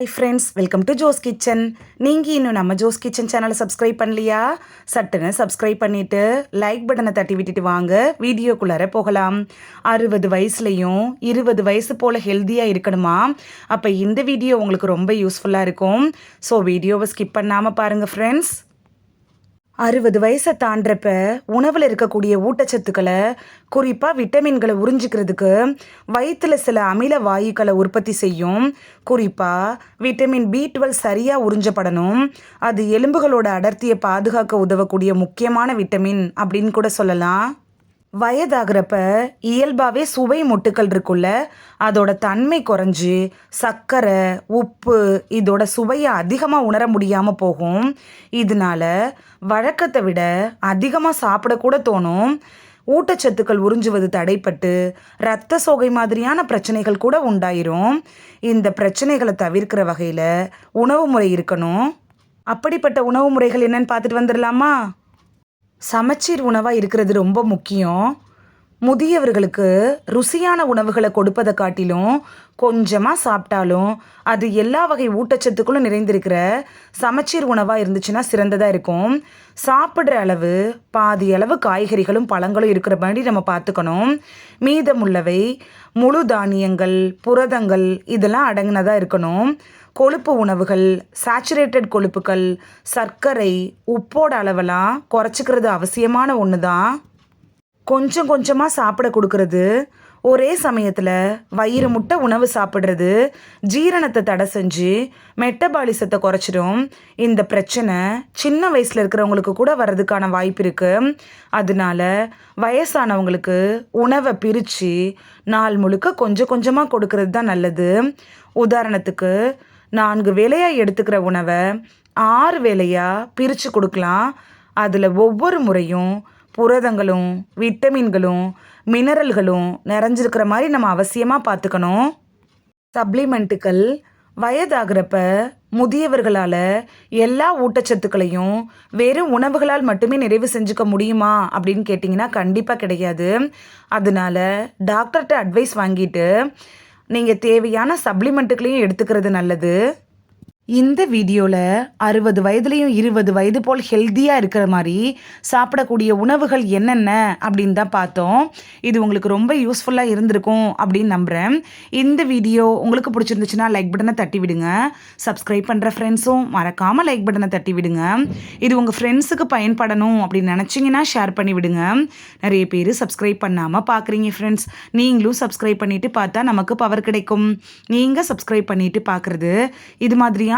Hi friends welcome to Jo's kitchen நீங்கள் இன்னும் நம்ம ஜோஸ் கிச்சன் சேனலை சப்ஸ்கிரைப் பண்ணலையா? சட்டுன்னு சப்ஸ்கிரைப் பண்ணிவிட்டு லைக் பட்டனை தட்டி விட்டுட்டு வாங்க. வீடியோக்குள்ளார போகலாம். அறுபது வயசுலையும் இருபது வயசு போல் ஹெல்த்தியாக இருக்கணுமா? அப்போ இந்த வீடியோ உங்களுக்கு ரொம்ப யூஸ்ஃபுல்லாக இருக்கும். ஸோ வீடியோவை ஸ்கிப் பண்ணாமல் பாருங்கள் ஃப்ரெண்ட்ஸ் அறுபது வயசை தாண்டப்ப உணவில் இருக்கக்கூடிய ஊட்டச்சத்துக்களை குறிப்பாக விட்டமின்களை உறிஞ்சிக்கிறதுக்கு வயிற்றில் சில அமில வாயுக்களை உற்பத்தி செய்யும். குறிப்பாக விட்டமின் பி டுவெல் சரியாக உறிஞ்சப்படணும். அது எலும்புகளோட அடர்த்தியை பாதுகாக்க உதவக்கூடிய முக்கியமான விட்டமின் அப்படின்னு கூட சொல்லலாம். வயதாகிறப்ப இயல்பாகவே சுவை மொட்டுக்கள் இருக்குல்ல? அதோட தன்மை குறைஞ்சி சர்க்கரை உப்பு இதோட சுவையை அதிகமாக உணர முடியாமல் போகும். இதனால வழக்கத்தை விட அதிகமாக சாப்பிடக்கூட தோணும். ஊட்டச்சத்துக்கள் உறிஞ்சுவது தடைப்பட்டு இரத்த சோகை மாதிரியான பிரச்சனைகள் கூட உண்டாயிரும். இந்த பிரச்சனைகளை தவிர்க்கிற வகையில் உணவு முறை இருக்கணும். அப்படிப்பட்ட உணவு முறைகள் என்னன்னு பார்த்துட்டு வந்துடலாமா? சமச்சீர் உணவாக இருக்கிறது ரொம்ப முக்கியம். முதியவர்களுக்கு ருசியான உணவுகளை கொடுப்பதை காட்டிலும் கொஞ்சமாக சாப்பிட்டாலும் அது எல்லா வகை ஊட்டச்சத்துக்களும் நிறைந்திருக்கிற சமச்சீர் உணவாக இருந்துச்சுன்னா சிறந்ததாக இருக்கும். சாப்பிட்ற அளவு பாதி அளவு காய்கறிகளும் பழங்களும் இருக்கிற மாதிரி நம்ம பார்த்துக்கணும். மீதமுள்ளவை முழு தானியங்கள் புரதங்கள் இதெல்லாம் அடங்கினதாக இருக்கணும். கொழுப்பு உணவுகள் சேச்சுரேட்டட் கொழுப்புகள் சர்க்கரை உப்போட அளவெல்லாம் குறைச்சிக்கிறது அவசியமான ஒன்று தான் கொஞ்சம் கொஞ்சமாக சாப்பிட கொடுக்கறது. ஒரே சமயத்தில் வயிறு முட்டை உணவு சாப்பிட்றது. ஜீரணத்தை தடை செஞ்சு மெட்டபாலிசத்தை குறைச்சிடும். இந்த பிரச்சனை சின்ன வயசில் இருக்கிறவங்களுக்கு கூட வர்றதுக்கான வாய்ப்பு இருக்குது அதனால வயசானவங்களுக்கு உணவை பிரித்து நாள் முழுக்க கொஞ்சம் கொஞ்சமாக கொடுக்கறது தான் நல்லது. உதாரணத்துக்கு நான்கு வேலையாக எடுத்துக்கிற உணவை ஆறு வேலையாக பிரித்து கொடுக்கலாம். அதில் ஒவ்வொரு முறையும் புரதங்களும் விட்டமின்களும் மினரல்களும் நிறைஞ்சிருக்கிற மாதிரி நம்ம அவசியமாக பார்த்துக்கணும். சப்ளிமெண்ட்டுகள் வயதாகிறப்ப முதியவர்களால் எல்லா ஊட்டச்சத்துக்களையும் வெறும் உணவுகளால் மட்டுமே நிறைவு செஞ்சுக்க முடியுமா அப்படின்னு கேட்டிங்கன்னா கண்டிப்பாக கிடையாது. அதனால டாக்டர்கிட்ட அட்வைஸ் வாங்கிட்டு நீங்கள் தேவையான சப்ளிமெண்ட்டுகளையும் எடுத்துக்கிறது நல்லது. இந்த வீடியோவில் அறுபது வயதுலேயும் இருபது வயது போல் ஹெல்த்தியாக இருக்கிற மாதிரி சாப்பிடக்கூடிய உணவுகள் என்னென்ன அப்படின்னு தான் பார்த்தோம். இது உங்களுக்கு ரொம்ப யூஸ்ஃபுல்லாக இருந்திருக்கும் அப்படின்னு நம்புகிறேன் இந்த வீடியோ உங்களுக்கு பிடிச்சிருந்துச்சுன்னா லைக் பட்டனை தட்டி விடுங்க. சப்ஸ்கிரைப் பண்ணுற ஃப்ரெண்ட்ஸும் மறக்காமல் லைக் பட்டனை தட்டி விடுங்க. இது உங்கள் ஃப்ரெண்ட்ஸுக்கு பயன்படணும் அப்படின்னு நினச்சிங்கன்னா ஷேர் பண்ணி விடுங்க. நிறைய பேர் சப்ஸ்கிரைப் பண்ணாமல் பார்க்குறீங்க ஃப்ரெண்ட்ஸ் நீங்களும் சப்ஸ்கிரைப் பண்ணிவிட்டு பார்த்தா நமக்கு பவர் கிடைக்கும். நீங்கள் சப்ஸ்கிரைப் பண்ணிவிட்டு பார்க்குறது இது மாதிரியாக